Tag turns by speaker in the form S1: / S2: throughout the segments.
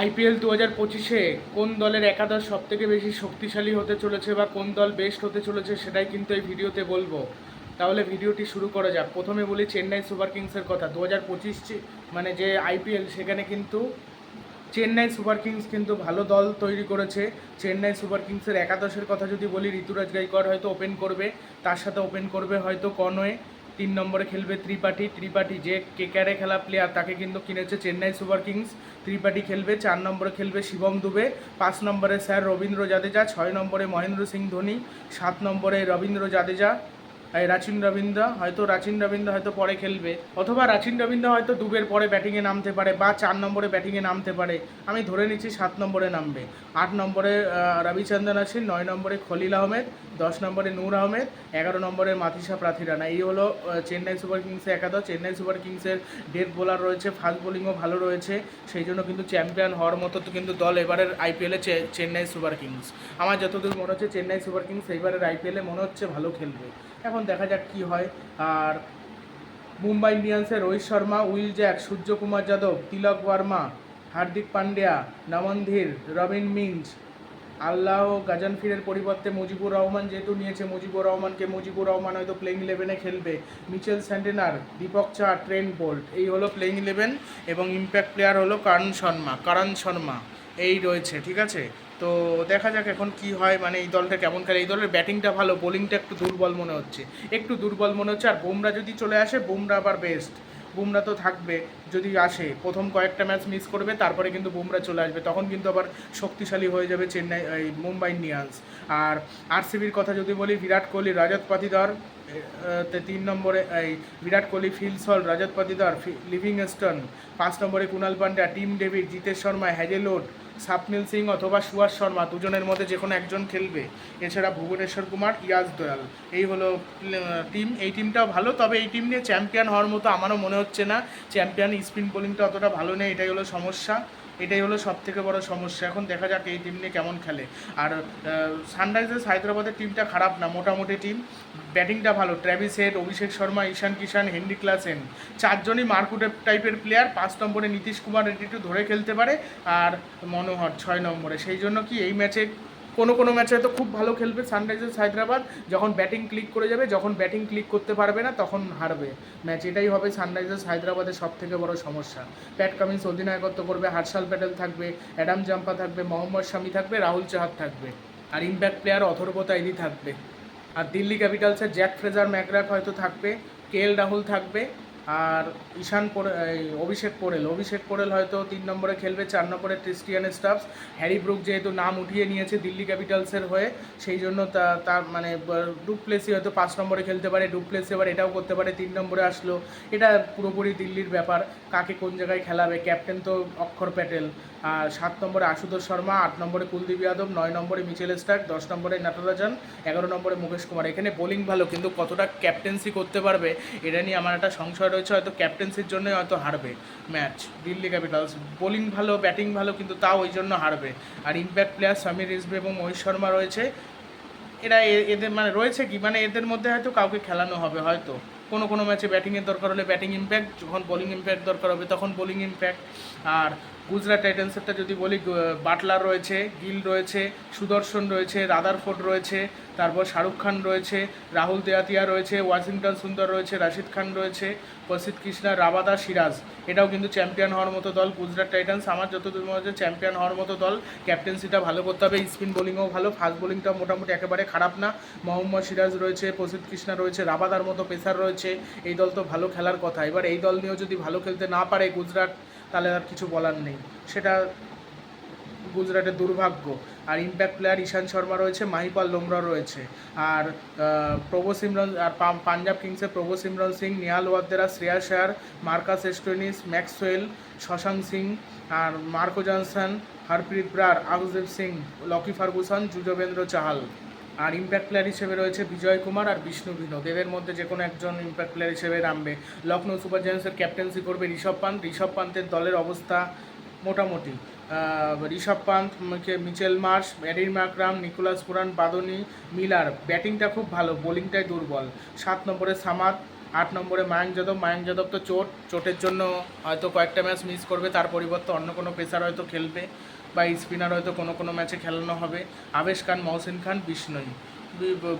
S1: IPL দু হাজার পঁচিশে কোন দলের একাদশ সব থেকে বেশি শক্তিশালী হতে চলেছে বা কোন দল বেস্ট হতে চলেছে সেটাই কিন্তু এই ভিডিওতে বলব। তাহলে ভিডিওটি শুরু করা যাক। প্রথমে বলি চেন্নাই সুপার কিংসের কথা। দু হাজার পঁচিশ মানে যে আইপিএল, সেখানে কিন্তু চেন্নাই সুপার কিংস কিন্তু ভালো দল তৈরি করেছে। চেন্নাই সুপার কিংসের একাদশের কথা যদি বলি, ঋতুরাজ গাইকোয়াড় হয়তো ওপেন করবে, তার সাথে ওপেন করবে হয়তো কনওয়ে। তিন নম্বরে খেলবে ত্রিপাঠী। ত্রিপাঠী যে কেকারে খেলা প্লেয়ার তাকে কিন্তু কিনেছে চেন্নাই সুপার কিংস। ত্রিপাঠী খেলবে, চার নম্বরে খেলবে শিবম দুবে। পাঁচ নম্বরে স্যার রবীন্দ্র জাদেজা, ছয় নম্বরে মহেন্দ্র সিং ধোনি, সাত নম্বরে রবীন্দ্র জাদেজা। রাচিন রবীন্দ্র, হয়তো রাচিন রবীন্দ্র হয়তো পরে খেলবে, অথবা রাচিন রবীন্দ্র হয়তো দুবের পরে ব্যাটিংয়ে নামতে পারে, বা চার নম্বরে ব্যাটিংয়ে নামতে পারে। আমি ধরে নিচ্ছি সাত নম্বরে নামবে। আট নম্বরে রবিচন্দ্রন আছেন, নয় নম্বরে খলিল আহমেদ, দশ নম্বরে নূর আহমেদ, এগারো নম্বরে মাথিসা প্রাথিরানা। এই হলো চেন্নাই সুপার কিংসের একাদশ। চেন্নাই সুপার কিংসের ডেথ বোলার রয়েছে ফাস্ট বোলিংও ভালো রয়েছে, সেই জন্য কিন্তু চ্যাম্পিয়ন হওয়ার মতো তো কিন্তু দল এবারের আইপিএলে চেন্নাই সুপার কিংস। আমার যতদূর মনে হচ্ছে, চেন্নাই সুপার কিংস এইবারের আইপিএলে মনে হচ্ছে ভালো খেলবে। এখন দেখা যাক কি হয়। আর মুম্বাই ইন্ডিয়ান্সের রোহিত শর্মা, উইল জ্যাক, সূর্যকুমার যাদব, তিলক বর্মা, হার্দিক পান্ডিয়া নমনধীর রবিন মিঞ্জ আল্লাহ গাজানফিরের পরিবর্তে মুজিবুর রহমান যেহেতু নিয়েছে, মুজিবুর রহমানকে মুজিবুর রহমান হয়তো প্লেইং ইলেভেনে খেলবে। মিচেল স্যান্টেনার, দীপক চা ট্রেন বোল্ট, এই হলো প্লেইং ইলেভেন এবং ইম্প্যাক্ট প্লেয়ার হলো কারণ শর্মা কারণ শর্মা, এই রয়েছে, ঠিক আছে? তো দেখা যাক এখন কি হয় মানে এই দলটা কেমন খেলে। এই দলের ব্যাটিংটা ভালো, বোলিংটা একটু দুর্বল মনে হচ্ছে। একটু দুর্বল মনে হচ্ছে, আর বুমরা যদি চলে আসে, বুমরা আবার বেস্ট বুমরা তো থাকবে, যদি আসে, প্রথম কয়েকটা ম্যাচ মিস করবে, তারপরে কিন্তু বুমরা চলে আসবে। তখন কিন্তু আবার শক্তিশালী হয়ে যাবে চেন্নাই, এই মুম্বাই ইন্ডিয়ান্স। আর আরসিবির কথা যদি বলি, বিরাট কোহলি রাজত পাতিদার তিন নম্বরে, এই Virat Kohli Phil Salt Rajat Patidar Livingstone, পাঁচ নম্বরে Krunal Pandya, Tim David, Jitesh Sharma Hazlewood Swapnil Singh অথবা সুভাষ শর্মা দুজনের মধ্যে যে কোনো একজন খেলবে। এছাড়া ভুবনেশ্বর কুমার ইয়াজ দয়াল। এই হলো টিম এই টিমটাও ভালো, তবে এই টিম নিয়ে চ্যাম্পিয়ন হওয়ার মতো আমারও মনে হচ্ছে না। চ্যাম্পিয়ন স্পিন বোলিংটা অতটা ভালো নেই, এটাই হলো সমস্যা। এটাই হলো সব থেকে বড় সমস্যা। এখন দেখা যাক এই টিম নিয়ে কেমন খেলে। আর সানরাইজার্স হায়দ্রাবাদের টিমটা খারাপ না, মোটামুটি টিম ব্যাটিংটা ভালো। Travis Head Abhishek Sharma, Ishan Kishan, Henry Klaasen. চারজনই মার্কুটে টাইপের প্লেয়ার পাঁচ নম্বরে নীতিশ কুমার রেড্ডি একটু ধরে খেলতে পারে। আর মনোহর ছয় নম্বরে। সেই জন্য কি এই ম্যাচে কোনো কোনো ম্যাচে হয়তো খুব ভালো খেলবে সানরাইজার্স হায়দ্রাবাদ, যখন ব্যাটিং ক্লিক করে যাবে, যখন ব্যাটিং ক্লিক করতে পারবে না, তখন হারবে। ম্যাচ এটাই হবে সানরাইজার্স হায়দ্রাবাদের সব থেকে বড় সমস্যা। প্যাট কামিন্স অধিনায়কত্ব করবে হার্ষাল প্যাটেল থাকবে, অ্যাডাম জাম্পা থাকবে, মোহাম্মদ শামি থাকবে, রাহুল চাহাত থাকবে। আর ইম্প্যাক্ট প্লেয়ার অথর্ব তাইলি থাকবে। আর দিল্লি ক্যাপিটালসের জ্যাক ফ্রেজার ম্যাকরাক হয়তো থাকবে কে এল রাহুল থাকবে। আর ঈশান পোরে অভিষেক পোরেল। অভিষেক পোরেল হয়তো তিন নম্বরে খেলবে, চার নম্বরে ক্রিস্টিয়ান স্টাফস হ্যারি ব্রুক যেহেতু নাম উঠিয়ে নিয়েছে দিল্লি ক্যাপিটালসের হয়ে, সেই জন্য তা তার মানে ডুপ্লেসি হয়তো পাঁচ নম্বরে খেলতে পারে ডুপ্লেসি এবার এটাও করতে পারে, তিন নম্বরে আসলো। এটা পুরোপুরি দিল্লির ব্যাপার, কাকে কোন জায়গায় খেলাবে। ক্যাপ্টেন তো অক্ষর প্যাটেল। সাত নম্বরে আশুতোষ শর্মা, আট নম্বরে কুলদীপ যাদব, নয় নম্বরে মিচেল স্টার্ক, দশ নম্বরে নাটরাজন এগারো নম্বরে মুকেশ কুমার। এখানে বোলিং ভালো, কিন্তু কতটা ক্যাপ্টেন্সি করতে পারবে, এটা নিয়ে আমার একটা সংশয় রয়েছে, হয়তো ক্যাপ্টেন্সির জন্যই হয়তো হারবে ম্যাচ দিল্লি ক্যাপিটালস বোলিং ভালো ব্যাটিং ভালো, কিন্তু তাও ওই জন্য হারবে। আর ইম্প্যাক্ট প্লেয়ার সমীর রিজভি এবং মহেশ শর্মা রয়েছে। এরা এদের মানে রয়েছে কি মানে এদের মধ্যে হয়তো কাউকে খেলানো হবে হয়তো। কোনো কোনো ম্যাচে ব্যাটিংয়ের দরকার হলে ব্যাটিং ইম্প্যাক্ট যখন বোলিং ইম্প্যাক্ট দরকার হবে, তখন বোলিং ইম্প্যাক্ট আর গুজরাট টাইটান্সেরটা যদি বলি বাটলার রয়েছে, গিল রয়েছে, সুদর্শন রয়েছে, রাদারফোর্ড রয়েছে, তারপর শাহরুখ খান রয়েছে, রাহুল দেয়াতিয়া রয়েছে, ওয়াশিংটন সুন্দর রয়েছে, রাশিদ খান রয়েছে, প্রসিদ্ধ কৃষ্ণা, রাবাদা, সিরাজ। এটাও কিন্তু চ্যাম্পিয়ন হওয়ার মতো দল গুজরাট টাইটান্স। আমার যতদূর মনে হচ্ছে চ্যাম্পিয়ন হওয়ার মতো দল। ক্যাপ্টেন্সিটা ভালো করতে হবে, স্পিন বোলিংও ভালো, ফাস্ট বোলিংটাও মোটামুটি একেবারে খারাপ না। মোহাম্মদ সিরাজ রয়েছে, প্রসিদ্ধ কৃষ্ণা রয়েছে, রাবাদার মতো পেসার রয়েছে। এই দল তো ভালো খেলার কথা। এবার এই দল নিয়েও যদি ভালো খেলতে না পারে গুজরাট তাহলে আর কিছু বলার নেই। সেটা গুজরাটের দুর্ভাগ্য। আর ইম্প্যাক্ট প্লেয়ার ঈশান শর্মা রয়েছে, মাহিপাল লোমরা রয়েছে। আর প্রভু সিমরন, আর পাঞ্জাব কিংসের Prabhsimran Singh, Nehal Wadhera, Shreyas Iyer Marcus Stoinis, Maxwell, Shashank Singh, আর মার্কো জনসন, হরপ্রীত ব্রার আউজেব সিং, লকি ফার্গুসন, যুজবেন্দ্র চাহাল। আর ইম্প্যাক্ট প্লেয়ার হিসেবে রয়েছে বিজয় কুমার আর বিষ্ণু বিনোদ। এদের মধ্যে যে কোনো একজন ইম্প্যাক্ট প্লেয়ার হিসেবে নামবে। লখনৌ সুপার জায়ান্টসের ক্যাপ্টেন্সি করবে ঋষভ পান্ত। ঋষভ পান্তের দলের অবস্থা মোটামুটি। Rishabh Pant Mitchell Marsh ম্যারির Markram, Nicholas Pooran, Badoni Miller. ব্যাটিংটা খুব ভালো, বোলিংটাই দুর্বল। সাত নম্বরে সামাদ আট নম্বরে মায়াঙ্ক যাদব। মায়াঙ্ক যাদব তো চোট। চোটের জন্য হয়তো কয়েকটা ম্যাচ মিস করবে। তার পরিবর্তে অন্য কোনো পেসার হয়তো খেলবে বা স্পিনার হয়তো কোনো কোনো ম্যাচে খেলানো হবে। আবেশ খান, মহসিন খান, বিষ্ণই।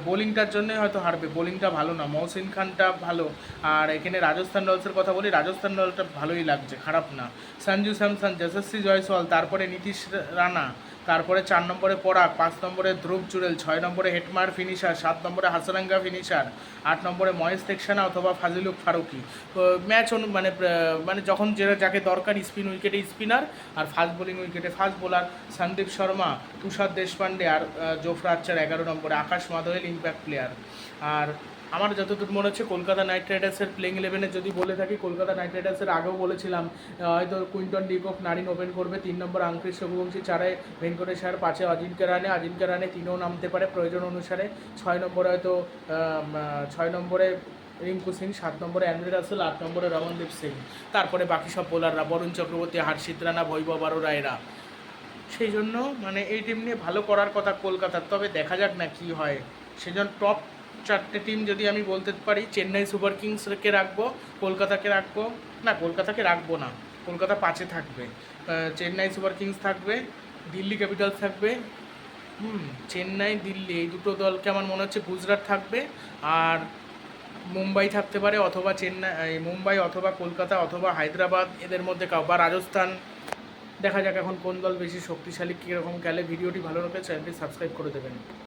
S1: বোলিংটার জন্য হয়তো হারবে। বোলিংটা ভালো না। মহসিন খানটা ভালো। আর এখানে রাজস্থান রয়্যালসের কথা বলি, রাজস্থান রয়্যালসটা ভালোই লাগছে, খারাপ না। সঞ্জু স্যামসন, যশস্বী জয়সওয়াল, তারপরে নীতিশ রানা তারপরে চার নম্বরে পরাগ, পাঁচ নম্বরে ধ্রুব চুড়েল, ছয় নম্বরে হেটমার ফিনিশার সাত নম্বরে হাসারাঙ্গা ফিনিশার আট নম্বরে মহেশ তেকসানা অথবা ফাজিলুক ফারুকি। ম্যাচ অনু মানে মানে যখন যেটা যাকে দরকার স্পিন উইকেটে স্পিনার আর ফাস্ট বোলিং উইকেটে ফাস্ট বোলার সন্দীপ শর্মা, তুষার দেশপান্ডে আর জোফরা আচ্চার এগারো নম্বরে আকাশ মাদোয়েল ইম্প্যাক্ট প্লেয়ার আর আমার যতদূর মনে হচ্ছে কলকাতা নাইট রাইডার্সের প্লেইং ইলেভেনে যদি বলে থাকি, কলকাতা নাইট রাইডার্সের আগেও বলেছিলাম হয়তো কুইন্টন ডিকক নারিন ওপেন করবে, তিন নম্বর আঙ্কৃশ রঘুবংশী চারে ভেঙ্কটেশ্বর, পাঁচে অজিঙ্ক্য রানে অজিঙ্ক্য রানে তিনও নামতে পারে প্রয়োজন অনুসারে। ছয় নম্বরে হয়তো ছয় নম্বরে রিঙ্কু সিং, সাত নম্বরে অ্যান্ড্রি রাসেল, আট নম্বরে রমনদীপ সিং। তারপরে বাকি সব বোলাররা বরুণ চক্রবর্তী হর্ষিত রানা, বৈভব আরোরা এরা সেই জন্য মানে এই টিম নিয়ে ভালো করার কথা কলকাতার, তবে দেখা যাক না কি হয়। সেজন্য টপ চারটে টিম যদি আমি বলতে পারি, চেন্নাই সুপার কিংসকে রাখব, কলকাতাকে রাখব, না, কলকাতাকে রাখব না, কলকাতা পাঁচে থাকবে। চেন্নাই সুপার কিংস থাকবে, দিল্লি ক্যাপিটালস থাকবে। হুম, চেন্নাই, দিল্লি, এই দুটো দলকে আমার মনে হচ্ছে গুজরাট থাকবে, আর মুম্বাই থাকতে পারে, অথবা চেন্নাই মুম্বাই অথবা কলকাতা অথবা হায়দ্রাবাদ, এদের মধ্যে কাউ, বা রাজস্থান। দেখা যাক এখন কোন দল বেশি শক্তিশালী, কীরকম খেলে। ভিডিওটি ভালো লাগলে চ্যানেলটি সাবস্ক্রাইব করে দেবেন।